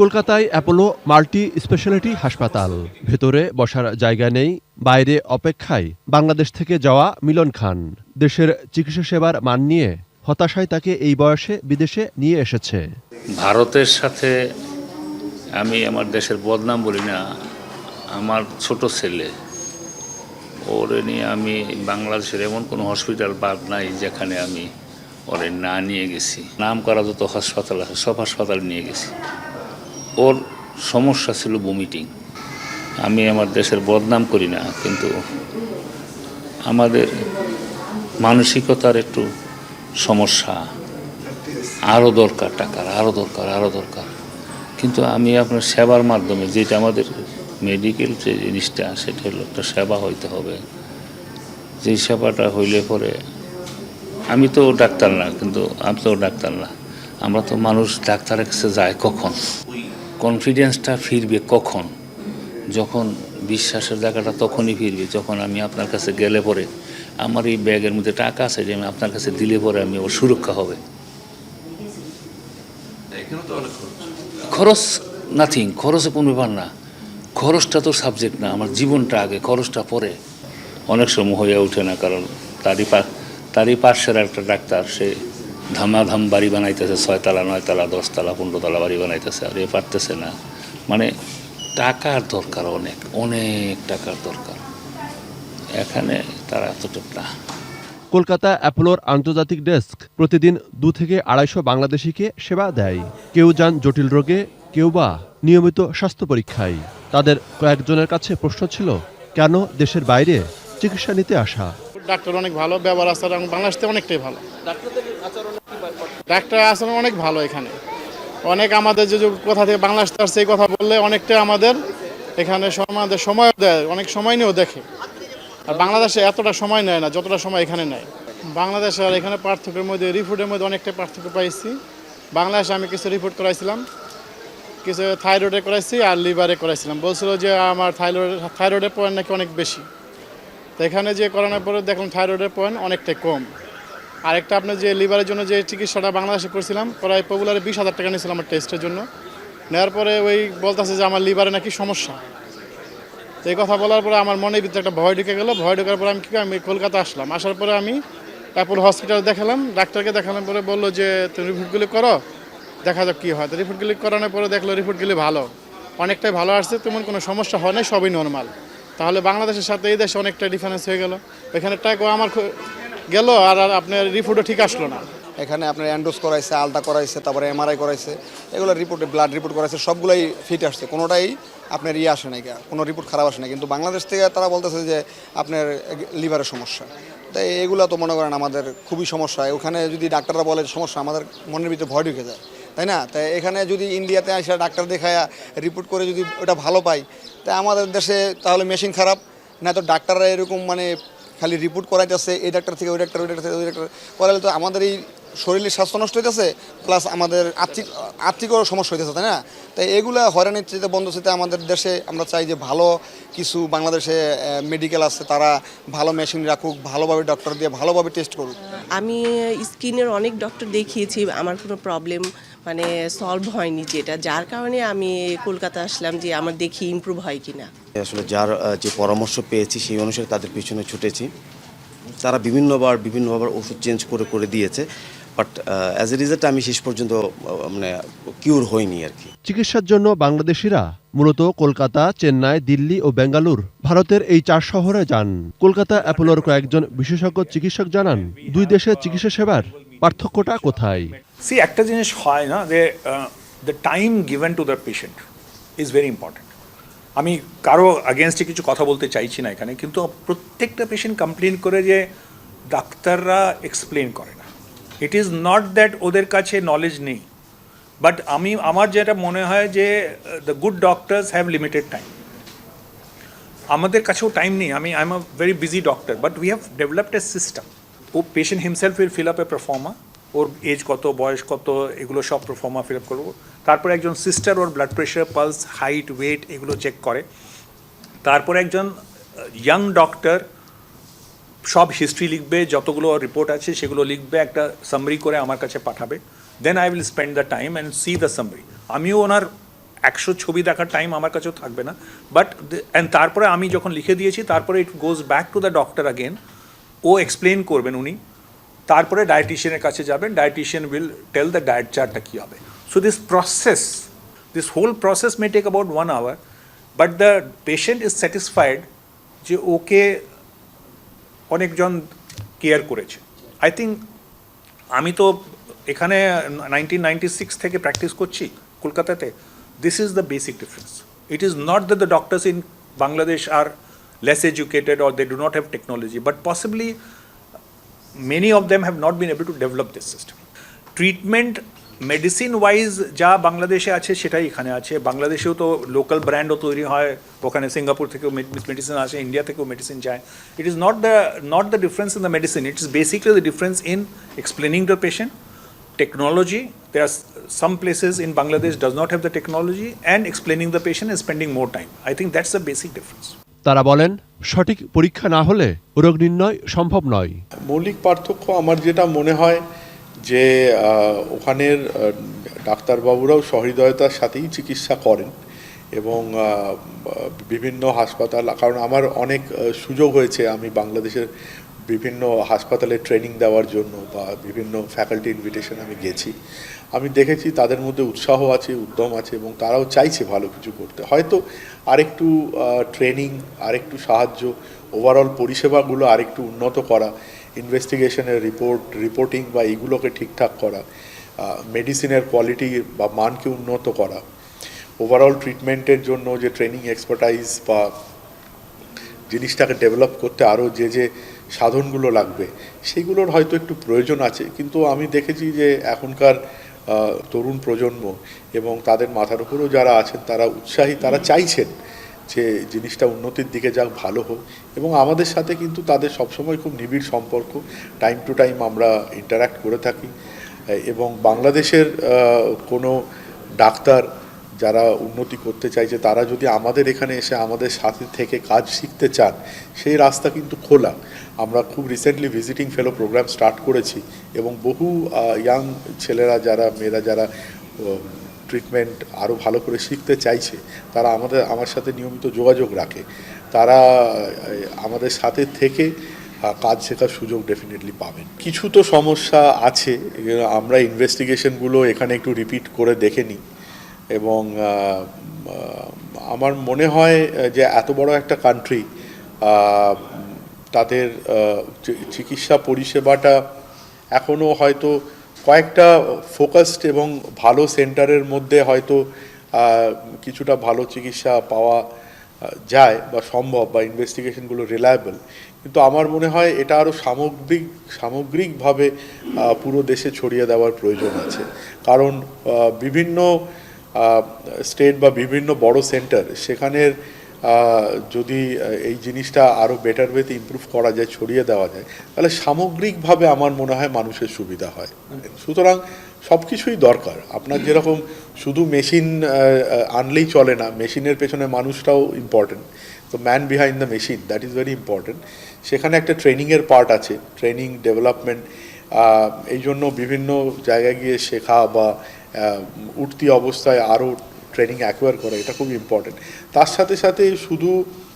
কলকাতায় Apollo multi speciality হাসপাতাল। ভেতরে বসার জায়গা নেই, বাইরে অপেক্ষায়। বাংলাদেশ থেকে যাওয়া মিলন খান। দেশের চিকিৎসা সেবার মান নিয়ে হতাশায় তাকে এই বয়সে বিদেশে নিয়ে এসেছে। ভারতের সাথে আমি আমার দেশের বদনাম বলি না, আমার ছোট ছেলে, ওরে নিয়ে আমি বাংলাদেশের এমন কোনো হসপিটাল বাদ নাই যেখানে আমি ওরে না নিয়ে গেছি। নাম করা যত হাসপাতাল আছে, সব হাসপাতাল নিয়ে গেছি। ওর সমস্যা ছিল বমিটিং আমি আমার দেশের বদনাম করি না, কিন্তু আমাদের মানসিকতার একটু সমস্যা। আরও দরকার টাকার আরও দরকার আরও দরকার। কিন্তু আমি আপনার সেবার মাধ্যমে, যেটা আমাদের মেডিকেল যে জিনিসটা, সেটা হলো একটা সেবা হইতে হবে। যেই সেবাটা হইলে পরে আমি তো ডাক্তার না, কিন্তু আমি তো ডাক্তার না। আমরা তো মানুষ ডাক্তারের কাছে যায় কখন? কনফিডেন্সটা ফিরবে কখন? যখন বিশ্বাসের জায়গাটা তখনই ফিরবে যখন আমি আপনার কাছে গেলে পরে আমার এই ব্যাগের মধ্যে টাকা আছে যে আমি আপনার কাছে দিলে পরে আমি ওর সুরক্ষা হবে। খরচ। নাথিং খরচে কোনো ব্যাপার না। খরচটা তো সাবজেক্ট না আমার জীবনটা আগে খরচটা পরে। অনেক সময় হয়ে ওঠে না কারণ তারই পা তারই পাশের একটা ডাক্তার সে ধামাধাম বাড়ি বানাইতেছে, ছয়তলা, নয়তলা, দশতলা, পনেরোতলা বাড়ি বানাইতেছে, আর এ পারতেছে না। মানে টাকার দরকার অনেক অনেক টাকার দরকার। এখানে তারা এতটুকু না। কলকাতা অ্যাপোলোর আন্তর্জাতিক ডেস্ক প্রতিদিন দু থেকে আড়াইশো বাংলাদেশিকে সেবা দেয়। কেউ যান জটিল রোগে, কেউ বা নিয়মিত স্বাস্থ্য পরীক্ষায়। তাদের কয়েকজনের কাছে প্রশ্ন ছিল, কেন দেশের বাইরে চিকিৎসা নিতে আসা? ডাক্তার অনেক ভালো, ব্যবহার আচার এবং বাংলাদেশতে অনেকটাই ভালো। ডাক্তার আচরণ অনেক ভালো এখানে। অনেক আমাদের যে কথা থেকে বাংলাদেশ আসছে এই কথা বললে অনেকটা আমাদের এখানে আমাদের সময় দেয়, অনেক সময় নিয়েও দেখে। আর বাংলাদেশে এতটা সময় নেয় না, যতটা সময় এখানে নেয়। বাংলাদেশে আর এখানে পার্থক্যের মধ্যে, রিপোর্টের মধ্যে অনেকটা পার্থক্য পাইছি। বাংলাদেশে আমি কিছু রিপোর্ট করাইছিলাম, কিছু থাইরয়েডে করাইছি আর লিভারে করাইছিলাম। বলছিল যে আমার থাইরয়েড, থাইরয়েডের পয়েন্ট নাকি অনেক বেশি। তো এখানে যে করানোর পরে দেখুন থাইরয়েডের পয়েন্ট অনেকটাই কম। আরেকটা আপনার যে লিভারের জন্য যে চিকিৎসাটা বাংলাদেশে করছিলাম, প্রায় পপুলারে বিশ হাজার টাকা নিয়েছিলাম আমার টেস্টের জন্য। নেওয়ার পরে ওই বলতেছে যে আমার লিভারে নাকি সমস্যা। তো এই কথা বলার পরে আমার মনের ভিতরে একটা ভয় ঢুকে গেলো। ভয় ঢুকার পরে আমি কী আমি কলকাতা আসলাম। আসার পরে আমি অ্যাপোলো হসপিটাল দেখালাম। ডাক্তারকে দেখালাম পরে বলল যে, তুমি রিপোর্টগুলি করো, দেখা যাক কী হয়। তো রিপোর্টগুলি করানোর পরে দেখল রিপোর্টগুলি ভালো। অনেকটাই ভালো আসছে। তেমন কোনো সমস্যা হয় না সবই নর্মাল তাহলে বাংলাদেশের সাথে এই দেশে অনেকটা ডিফারেন্স হয়ে গেল। এখানে টাকাও আমার গেল আর আপনার রিপোর্টও ঠিক আসলো না। এখানে আপনার অ্যান্ডোস করাইছে, আলতা করাইছে, তারপরে এমআরআই করাইছে, এগুলো রিপোর্টে ব্লাড রিপোর্ট করাইছে, সবগুলাই ফিট আসছে। কোনোটাই আপনার ইয়ে আসে নাই কোনো রিপোর্ট খারাপ আসে না কিন্তু বাংলাদেশ থেকে তারা বলতেছে যে আপনার লিভারের সমস্যা। তাই এগুলো তো মনে করেন আমাদের খুবই সমস্যা। ওখানে যদি ডাক্তাররা বলে সমস্যা, আমাদের মনের ভিতরে ভয় ঢুকে যায়। তাই না? তাই এখানে যদি ইন্ডিয়াতে আসে ডাক্তার দেখায় রিপোর্ট করে যদি ওটা ভালো পাই তাই আমাদের দেশে তাহলে মেশিন খারাপ। না তো ডাক্তাররা এরকম মানে খালি রিপোর্ট করাইতেছে, এই ডাক্তার থেকে ওই ডাক্তার ওই ডাক্তার থেকে ওই ডাক্তার। করালে তো আমাদের এই শরীরের স্বাস্থ্য নষ্ট হইতেছে প্লাস আমাদের আর্থিক, আর্থিকও সমস্যা হইতেছে, তাই না? তাই এগুলো হয়রানির চেয়ে বন্ধ চেতে আমাদের দেশে আমরা চাই যে ভালো কিছু বাংলাদেশে মেডিকেল আছে, তারা ভালো মেশিন রাখুক, ভালোভাবে ডক্টর দিয়ে ভালোভাবে টেস্ট করুক। আমি স্কিনের অনেক ডক্টর দেখিয়েছি, আমার কোনো প্রবলেম মানে সলভ হয়নি যেটা। যার কারণে আমি কলকাতা আসলাম যে আমার দেখি ইমপ্রুভ হয় কিনা। আসলে যার যে পরামর্শ পেয়েছি সেই অনুসারে তাদের পিছনে ছুটেছি। তারা বিভিন্নবার বিভিন্নবার ওষুধ চেঞ্জ করে করে দিয়েছে। বাট অ্যাজ এ রিজাল্ট আমি শেষ পর্যন্ত মানে কিউর হইনি আর কি। চিকিৎসার জন্য বাংলাদেশিরা মূলত কলকাতা চেন্নাই দিল্লি ও বেঙ্গালুর ভারতের এই চার শহরে যান। কলকাতা অ্যাপোলোর কয়েকজন বিশেষজ্ঞ চিকিৎসক জানান দুই দেশের চিকিৎসা সেবার পার্থক্যটা কোথায়? সি একটা জিনিস হয় না যে the time given to the patient is very important আমি কারও আগেনস্টে কিছু কথা বলতে চাইছি না এখানে, কিন্তু প্রত্যেকটা পেশেন্ট কমপ্লেন করে যে, ডাক্তাররা এক্সপ্লেন করে না। ইট ইজ নট দ্যাট ওদের কাছে নলেজ নেই বাট আমি, আমার যেটা মনে হয় যে the good doctors have limited time আমাদের কাছেও টাইম নেই, আমি I am a very busy doctor but we have developed a system O patient himself will fill up a proforma or age কত, বয়স কত, এগুলো সব পারফর্মা ফিল আপ করব। তারপরে একজন সিস্টার ওর blood pressure pulse height weight এগুলো চেক করে। তারপরে একজন ইয়াং ডক্টর সব হিস্ট্রি লিখবে, যতগুলো রিপোর্ট আছে সেগুলো লিখবে, একটা সামরি করে আমার কাছে পাঠাবে। Then I will spend the time and see the summary আমিও ওনার একশো ছবি দেখার টাইম আমার কাছেও থাকবে না। বাট অ্যান্ড তারপরে আমি যখন লিখে দিয়েছি, তারপরে it goes back to the doctor again O explain করবেন উনি। তারপরে ডায়েটিশিয়ানের কাছে যাবেন। Dietitian will tell the diet চার্টটা কী হবে। So this process this whole process may take about one hour but the patient is satisfied যে ওকে অনেকজন কেয়ার করেছে। আই থিঙ্ক আমি তো এখানে নাইনটিন নাইনটি সিক্স থেকে প্র্যাকটিস করছি কলকাতাতে। This is the basic difference it is not that the doctors in Bangladesh are Less educated or they do not have technology, but possibly many of them have not been able to develop this system. Treatment medicine wise যা বাংলাদেশে আছে সেটাই এখানে আছে বাংলাদেশেও তো local ব্র্যান্ডও তৈরি হয় ওখানে সিঙ্গাপুর থেকেও মেডিসিন আসে ইন্ডিয়া থেকেও মেডিসিন যায় it is not the not the difference in the medicine it is basically the difference in explaining the patient technology there are s- some places in bangladesh does not have the technology and explaining the patient is spending more time i think that's the basic difference তারা বলেন, সঠিক পরীক্ষা না হলে রোগ নির্ণয় সম্ভব নয়। মৌলিক পার্থক্য আমার যেটা মনে হয় যে ওখানের ডাক্তারবাবুরাও সহৃদয়তার সাথেই চিকিৎসা করেন এবং বিভিন্ন হাসপাতাল, কারণ আমার অনেক সুযোগ হয়েছে আমি বাংলাদেশের বিভিন্ন হাসপাতালে ট্রেনিং দেওয়ার জন্য বা বিভিন্ন ফ্যাকাল্টি ইনভিটেশন আমি গেছি। আমি দেখেছি তাদের মধ্যে উৎসাহ আছে, উদ্যম আছে এবং তারাও চাইছে ভালো কিছু করতে। হয়তো আরেকটু ট্রেনিং আরেকটু সাহায্য ওভারঅল পরিষেবাগুলো আরেকটু উন্নত করা ইনভেস্টিগেশনের রিপোর্ট রিপোর্টিং বা এইগুলোকে ঠিকঠাক করা মেডিসিনের কোয়ালিটি বা মানকে উন্নত করা ওভারঅল ট্রিটমেন্টের জন্য যে ট্রেনিং এক্সপার্টাইজ বা জিনিসটাকে ডেভেলপ করতে আরও যে যে সাধনগুলো লাগবে। সেগুলোর হয়তো একটু প্রয়োজন আছে। কিন্তু আমি দেখেছি যে এখনকার তরুণ প্রজন্ম এবং তাদের মাথার উপরেও যারা আছেন তারা উৎসাহী তারা চাইছেন যে জিনিসটা উন্নতির দিকে যাক ভালো হোক এবং আমাদের সাথে কিন্তু তাদের সবসময় খুব নিবিড় সম্পর্ক। টাইম টু টাইম আমরা ইন্টারাক্ট করে থাকি। এবং বাংলাদেশের কোনো ডাক্তার যারা উন্নতি করতে চাইছে, তারা যদি আমাদের এখানে এসে আমাদের সাথে থেকে কাজ শিখতে চান, সেই রাস্তা কিন্তু খোলা। আমরা খুব recently visiting fellow programme start করেছি এবং বহু ইয়াং ছেলেরা যারা, মেয়েরা যারা ট্রিটমেন্ট আরও ভালো করে শিখতে চাইছে, তারা আমাদের, আমার সাথে নিয়মিত যোগাযোগ রাখে। তারা আমাদের সাথে থেকে কাজ শেখার সুযোগ ডেফিনেটলি পাবেন। কিছু তো সমস্যা আছে আমরা ইনভেস্টিগেশনগুলো এখানে একটু রিপিট করে দেখে নিই। এবং আমার মনে হয় যে এত বড় একটা কান্ট্রি তাদের চিকিৎসা পরিষেবাটা এখনও হয়তো কয়েকটা ফোকাসড এবং ভালো সেন্টারের মধ্যে হয়তো কিছুটা ভালো চিকিৎসা পাওয়া যায় বা সম্ভব বা ইনভেস্টিগেশনগুলো রিলায়েবল কিন্তু আমার মনে হয় এটা আরও সামগ্রিক, সামগ্রিকভাবে পুরো দেশে ছড়িয়ে দেওয়ার প্রয়োজন আছে। কারণ বিভিন্ন স্টেট বা বিভিন্ন বড় সেন্টার সেখানের যদি এই জিনিসটা আরও বেটার ওয়েতে ইমপ্রুভ করা যায়, ছড়িয়ে দেওয়া যায়, তাহলে সামগ্রিকভাবে আমার মনে হয় মানুষের সুবিধা হয়। সুতরাং সব কিছুই দরকার। আপনার যেরকম শুধু মেশিন আনলেই চলে না মেশিনের পেছনে মানুষটাও ইম্পর্টেন্ট তো man behind the machine that is very important সেখানে একটা ট্রেনিংয়ের পার্ট আছে ট্রেনিং ডেভেলপমেন্ট এই জন্য বিভিন্ন জায়গায় গিয়ে শেখা বা উঠতি অবস্থায় আরও ট্রেনিং অ্যাকোয়ার করা এটা খুব ইম্পর্টেন্ট তার সাথে সাথে শুধু